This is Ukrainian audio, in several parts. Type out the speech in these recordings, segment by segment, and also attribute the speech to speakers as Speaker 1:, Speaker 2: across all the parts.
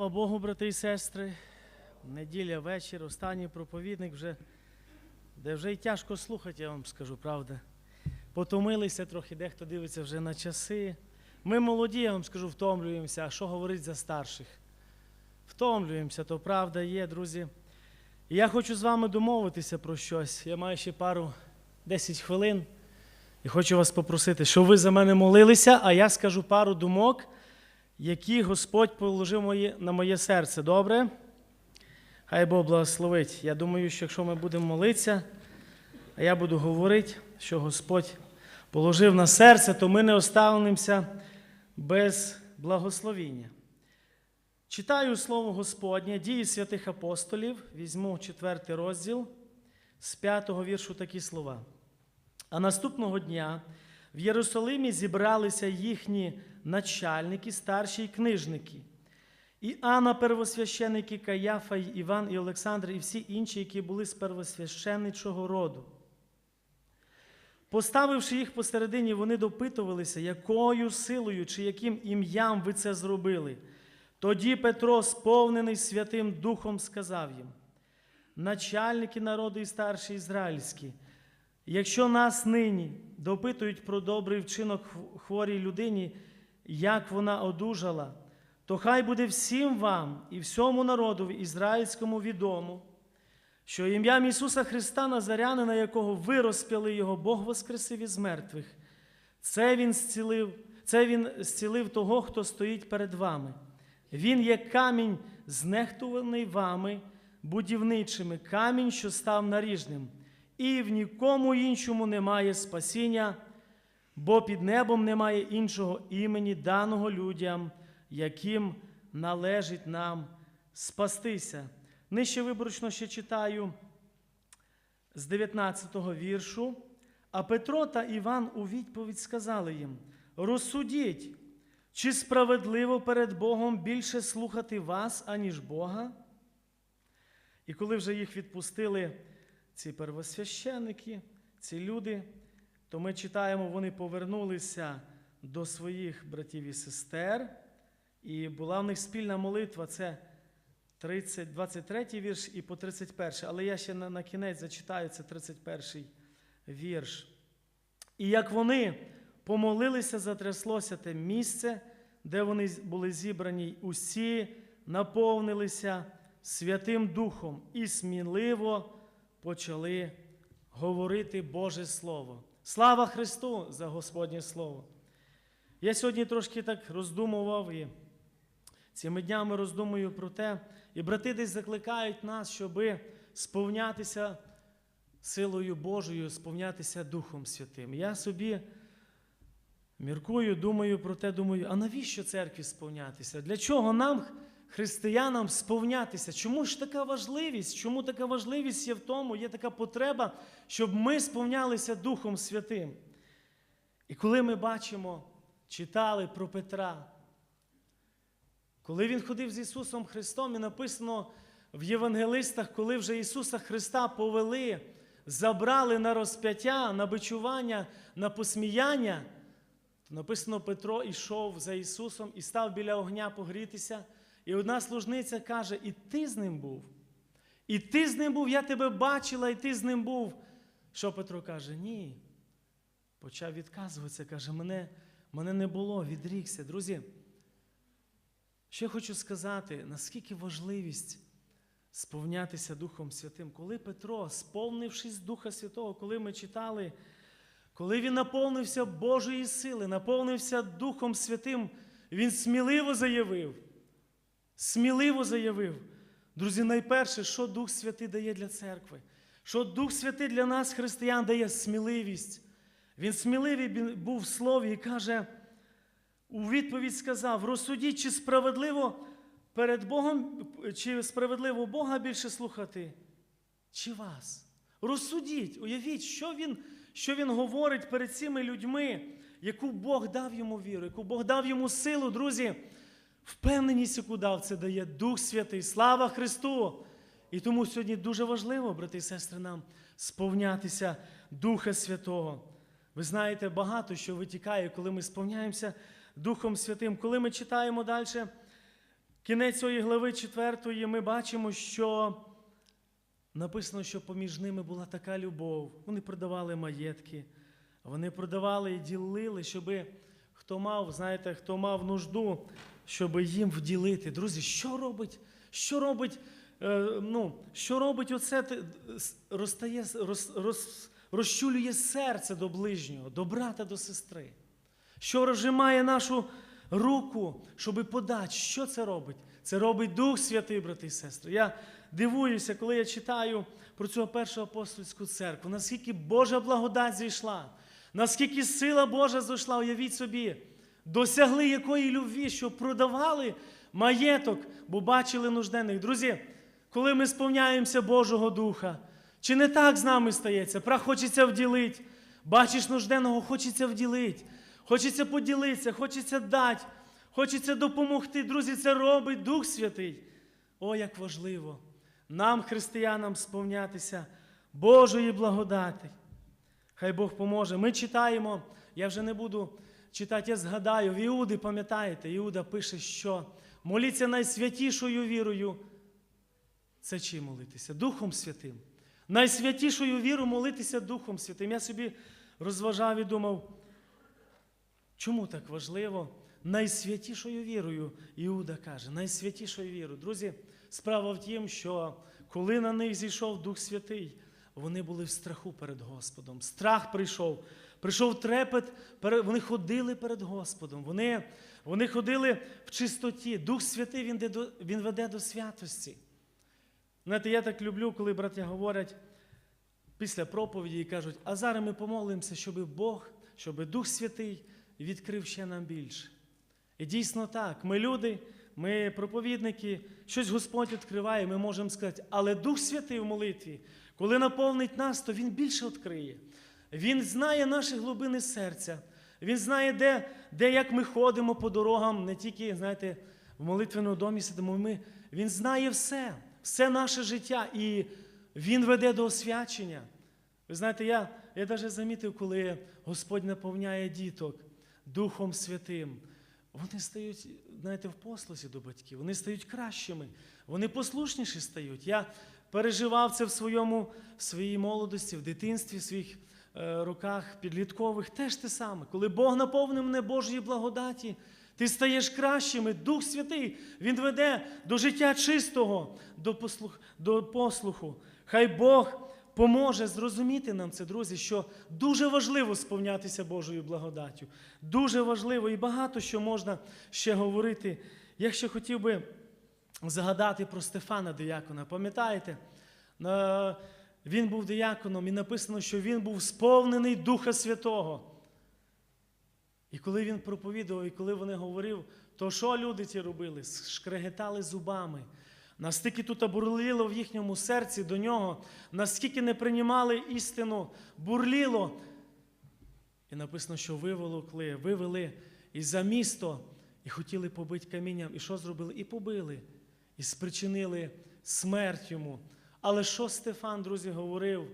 Speaker 1: Слава Богу, брати і сестри. Неділя вечір, останній проповідник вже, де вже й тяжко слухати, я вам скажу, правда. Потомилися трохи, дехто дивиться вже на часи. Ми молоді, я вам скажу, втомлюємося. А що говорить за старших? Втомлюємося, то правда є, друзі. Я хочу з вами домовитися про щось. Я маю ще пару 10 хвилин. І хочу вас попросити, щоб ви за мене молилися, а я скажу пару думок, які Господь положив на моє серце. Добре? Хай Бог благословить. Я думаю, що якщо ми будемо молитися, а я буду говорити, що Господь положив на серце, то ми не останемося без благословіння. Читаю Слово Господнє, дії святих апостолів, візьму четвертий розділ з п'ятого віршу такі слова. А наступного дня в Єрусалимі зібралися їхні начальники, старші й книжники. І Анна, первосвященники, Каяфа, і Іван і Олександр, і всі інші, які були з первосвященничого роду. Поставивши їх посередині, вони допитувалися, якою силою чи яким ім'ям ви це зробили. Тоді Петро, сповнений Святим Духом, сказав їм: начальники народу і старші ізраїльські, якщо нас нині допитують про добрий вчинок хворій людині, як вона одужала, то хай буде всім вам і всьому народу ізраїльському відомо, що ім'ям Ісуса Христа Назарянина, якого ви розп'яли Його, Бог воскресив із мертвих. Це Він зцілив, це Він зцілив того, хто стоїть перед вами. Він є камінь, знехтуваний вами, будівничими, камінь, що став наріжним, і в нікому іншому немає спасіння, бо під небом немає іншого імені, даного людям, яким належить нам спастися. Нижче виборочно ще читаю з 19 го віршу. А Петро та Іван у відповідь сказали їм: розсудіть, чи справедливо перед Богом більше слухати вас, аніж Бога? І коли вже їх відпустили ці первосвященники, ці люди, то ми читаємо, вони повернулися до своїх братів і сестер, і була в них спільна молитва. Це 30, 23 вірш і по 31. Але я ще на, на кінець зачитаю це 31 вірш. І як вони помолилися, затряслося те місце, де вони були зібрані, усі наповнилися Святим Духом і сміливо почали говорити Боже Слово. Слава Христу за Господнє Слово! Я сьогодні трошки так роздумував і цими днями роздумую про те, і брати десь закликають нас, щоби сповнятися силою Божою, сповнятися Духом Святим. Я собі міркую, думаю про те, думаю, а навіщо церкві сповнятися? Для чого нам, християнам, сповнятися? Чому ж така важливість? Чому така важливість є в тому, є така потреба, щоб ми сповнялися Духом Святим? І коли ми бачимо, читали про Петра, коли він ходив з Ісусом Христом, і написано в Євангелистах, коли вже Ісуса Христа повели, забрали на розп'яття, на бичування, на посміяння, то написано, Петро йшов за Ісусом і став біля огня погрітися. І одна служниця каже: І ти з ним був. І ти з ним був, я тебе бачила, і ти з ним був. Що Петро каже? Ні. Почав відказуватися, каже, мене, мене не було, відрікся. Друзі. Я хочу сказати, наскільки важливість сповнятися Духом Святим, коли Петро, сповнившись Духа Святого, коли ми читали, коли він наповнився Божої сили, наповнився Духом Святим, він сміливо заявив, сміливо заявив. Друзі, найперше, що Дух Святий дає для церкви, що Дух Святий для нас, християн, дає сміливість. Він сміливий був в слові і каже, у відповідь сказав: розсудіть, чи справедливо перед Богом, чи справедливо Бога більше слухати, чи вас. Розсудіть, уявіть, що він, що він говорить перед цими людьми, яку Бог дав йому віру, яку Бог дав йому силу, друзі. Впевненість, яку дав, це дає Дух Святий. Слава Христу! І тому сьогодні дуже важливо, брати і сестри, нам сповнятися Духа Святого. Ви знаєте, багато що витікає, коли ми сповняємося Духом Святим. Коли ми читаємо далі кінець цієї глави 4 ми бачимо, що написано, що поміж ними була така любов. Вони продавали маєтки, вони продавали і ділили, щоб хто мав, знаєте, хто мав нужду, щоб їм вділити. Друзі, що робить? Що робить? е, ну, що робить оце? Розтає, роз, роз, розчулює серце до ближнього, до брата, до сестри. Що розжимає нашу руку, щоби подати. Що це робить? Це робить Дух Святий, брати і сестри. Я дивуюся, коли я читаю про цю першу апостольську церкву, наскільки Божа благодать зійшла, наскільки сила Божа зійшла, уявіть собі, досягли якої любві, що продавали маєток, бо бачили нужденних. Друзі, коли ми сповняємося Божого Духа, чи не так з нами стається? Прах хочеться вділити. Бачиш нужденного, хочеться вділити. Хочеться поділитися, хочеться дати, хочеться допомогти. Друзі, це робить Дух Святий. О, як важливо нам, християнам, сповнятися Божої благодати. Хай Бог поможе. Ми читаємо, я вже не буду читати, я згадаю, в Іуди, пам'ятаєте, Іуда пише, що моліться найсвятішою вірою. Це чим молитися? Духом Святим. Найсвятішою вірою молитися Духом Святим. Я собі розважав і думав, чому так важливо? Найсвятішою вірою, Іуда каже, найсвятішою вірою. Друзі, справа в тім, що коли на них зійшов Дух Святий, вони були в страху перед Господом. Страх прийшов, прийшов трепет, вони ходили перед Господом. Вони, вони ходили в чистоті. Дух Святий він, він веде до святості. Знаєте, я так люблю, коли браття говорять після проповіді і кажуть, а зараз ми помолимося, щоб Бог, щоб Дух Святий відкрив ще нам більше. І дійсно так, ми люди, ми проповідники, щось Господь відкриває, ми можемо сказати, але Дух Святий в молитві, коли наповнить нас, то Він більше відкриє. Він знає наші глибини серця. Він знає, де, де як ми ходимо по дорогам, не тільки, знаєте, в молитвеному домі сидимо. Ми, він знає все, все наше життя, і Він веде до освячення. Ви знаєте, я, я навіть замітив, коли Господь наповняє діток Духом Святим. Вони стають, знаєте, в послусі до батьків, вони стають кращими, вони послушніші стають. Я переживав це в своєму, в своїй молодості, в дитинстві, своїх роках підліткових. Теж те саме. Коли Бог наповнив мене Божої благодаті, ти стаєш кращим. і Дух Святий, Він веде до життя чистого, до, послух, до послуху. Хай Бог поможе зрозуміти нам це, друзі, що дуже важливо сповнятися Божою благодаттю. Дуже важливо і багато що можна ще говорити. Я ще хотів би згадати про Стефана Диякона. Пам'ятаєте? Він був дияконом і написано, що він був сповнений Духа Святого. І коли він проповідував, і коли вони говорив, то що люди ті робили? Шкрегетали зубами. Настільки тут бурліло в їхньому серці до нього, наскільки не приймали істину, бурліло. І написано, що виволокли, вивели і за місто, і хотіли побити камінням. І що зробили? І побили, і спричинили смерть йому. Але що Стефан, друзі, говорив,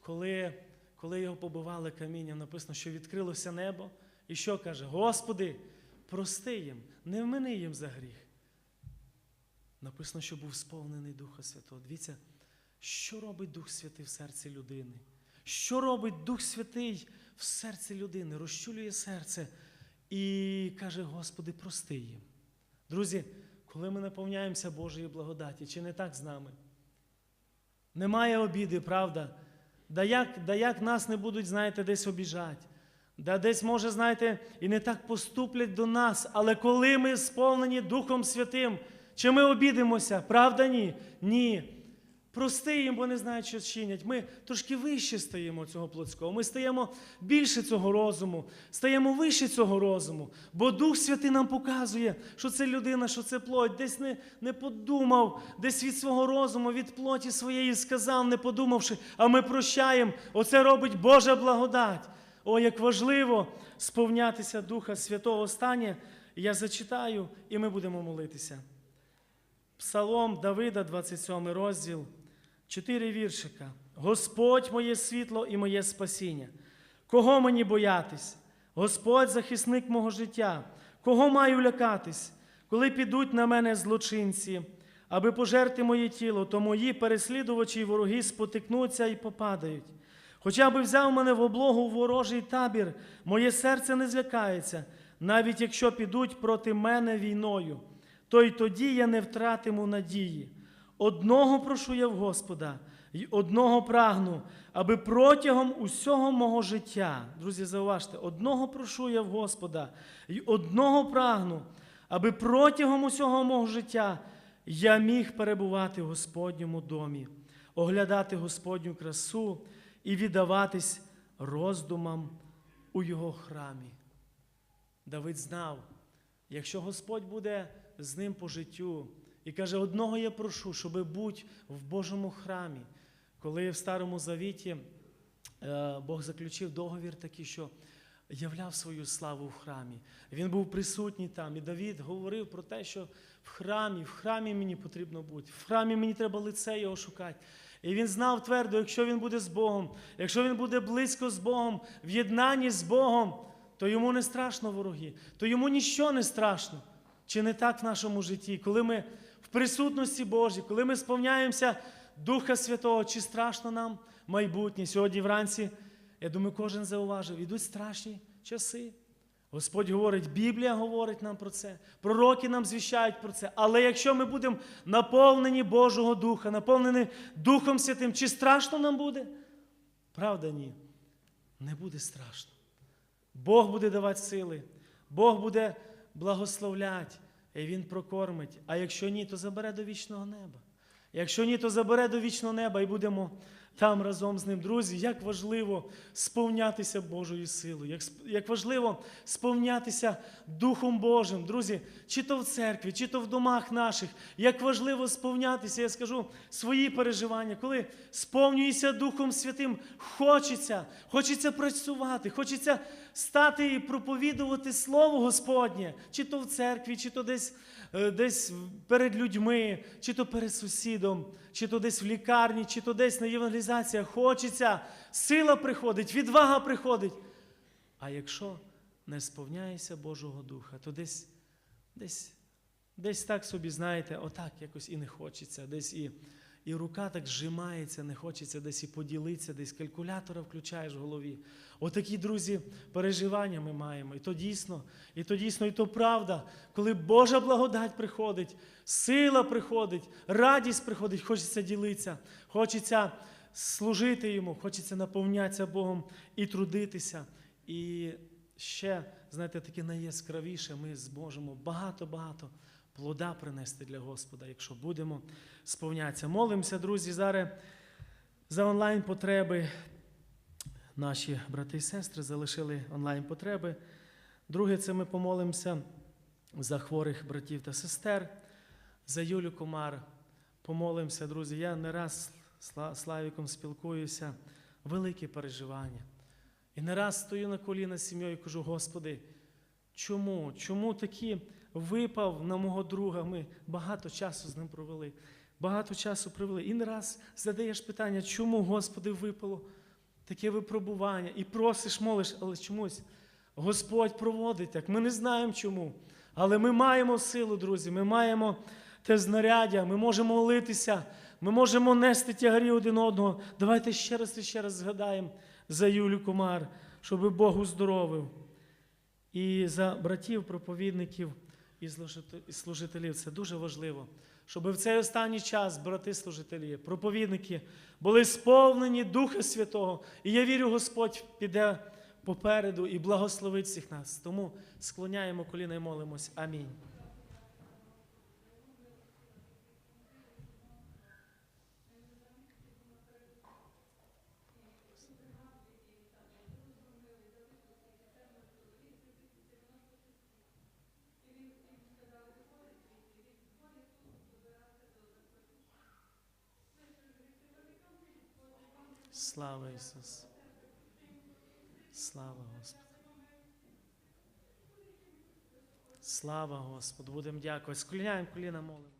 Speaker 1: коли, коли його побивали камінням, написано, що відкрилося небо. І що каже? Господи, прости їм, не вмини їм за гріх. Написано, що був сповнений Духа Святого. Дивіться, що робить Дух Святий в серці людини? Що робить Дух Святий в серці людини? Розчулює серце і каже, Господи, прости їм. Друзі, коли ми наповняємося Божої благодаті, чи не так з нами? Немає обіди, правда? Да як, да як нас не будуть, знаєте, десь обіжати? Да десь, може, знаєте, і не так поступлять до нас, але коли ми сповнені Духом Святим, чи ми обідимося? Правда, ні? Ні. Прости їм, бо не знають, що чинять. Ми трошки вище стаємо цього плотського. Ми стаємо більше цього розуму, стаємо вище цього розуму. Бо Дух Святий нам показує, що це людина, що це плоть. Десь не, не подумав, десь від свого розуму, від плоті своєї сказав, не подумавши, а ми прощаємо. Оце робить Божа благодать. О, як важливо сповнятися Духа Святого Останнє. Я зачитаю, і ми будемо молитися. Псалом Давида, 27 розділ, 4 віршика. Господь моє світло і моє спасіння. Кого мені боятись? Господь захисник мого життя. Кого маю лякатись? коли підуть на мене злочинці, аби пожерти моє тіло, то мої переслідувачі й вороги спотикнуться і попадають. Хоча би взяв мене в облогу ворожий табір, моє серце не злякається, навіть якщо підуть проти мене війною, то й тоді я не втратиму надії. Одного прошу я в Господа, й одного прагну, аби протягом усього мого життя, друзі, зауважте, одного прошу я в Господа, й одного прагну, аби протягом усього мого життя я міг перебувати в Господньому домі, оглядати Господню красу і віддаватись роздумам у Його храмі. Давид знав, якщо Господь буде з ним по життю і каже, одного я прошу, щоби будь в Божому храмі, коли в Старому Завіті е, Бог заключив договір такий, що являв свою славу в храмі. Він був присутній там, і Давід говорив про те, що в храмі, в храмі мені потрібно бути, в храмі мені треба лице його шукати. І він знав твердо, якщо він буде з Богом, якщо він буде близько з Богом, в єднанні з Богом, то йому не страшно вороги, то йому нічого не страшно. Чи не так в нашому житті, коли ми присутності Божій, коли ми сповняємося Духа Святого, чи страшно нам майбутнє? Сьогодні вранці, я думаю, кожен зауважив, ідуть страшні часи. Господь говорить, Біблія говорить нам про це, пророки нам звіщають про це. Але якщо ми будемо наповнені Божого Духа, наповнені Духом Святим, чи страшно нам буде? Правда, ні. Не буде страшно. Бог буде давати сили, Бог буде благословляти, і Він прокормить. А якщо ні, то забере до вічного неба. Якщо ні, то забере до вічного неба і будемо там разом з ним. Друзі, як важливо сповнятися Божою силою, як, як важливо сповнятися Духом Божим. Друзі, чи то в церкві, чи то в домах наших, як важливо сповнятися, я скажу свої переживання, коли сповнюєшся Духом Святим, хочеться, хочеться працювати, хочеться стати і проповідувати Слово Господнє, чи то в церкві, чи то десь, десь перед людьми, чи то перед сусідом, чи то десь в лікарні, чи то десь на євангелізаціях. Хочеться, сила приходить, відвага приходить. А якщо не сповняєшся Божого Духа, то десь, десь, десь так собі, знаєте, отак якось і не хочеться, десь і, і рука так зжимається, не хочеться десь і поділитися, десь калькулятора включаєш в голові. Отакі, друзі, переживання ми маємо. І то дійсно, і то дійсно, і то правда, коли Божа благодать приходить, сила приходить, радість приходить, хочеться ділитися, хочеться служити йому, хочеться наповнятися Богом і трудитися. І ще, знаєте, таке найяскравіше, ми зможемо багато-багато плода принести для Господа, якщо будемо сповнятися. Молимося, друзі, зараз за онлайн-потреби. Наші брати і сестри залишили онлайн-потреби. Друге, це ми помолимося за хворих братів та сестер, за Юлю Комар. Помолимося, друзі. Я не раз Славіком спілкуюся, велике переживання. І не раз стою на коліна з сім'єю і кажу, Господи, чому? Чому такі випав на мого друга? Ми багато часу з ним провели. Багато часу провели. І не раз задаєш питання, чому, Господи, випало таке випробування? І просиш, молиш, але чомусь Господь проводить так. Ми не знаємо чому. Але ми маємо силу, друзі, ми маємо те знаряддя, ми можемо молитися, ми можемо нести тягарі один одного. Давайте ще раз і ще раз згадаємо за Юлю Комар, щоб Бог уздоровив. І за братів, проповідників і служителів. Це дуже важливо, щоб в цей останній час брати служителі, проповідники були сповнені Духа Святого. І я вірю, Господь піде попереду і благословить всіх нас. Тому склоняємо коліна і молимось. Амінь. Слава Ісус. Слава Господу. Слава Господу. Будемо дякувати. Скліняємо коліна молимо.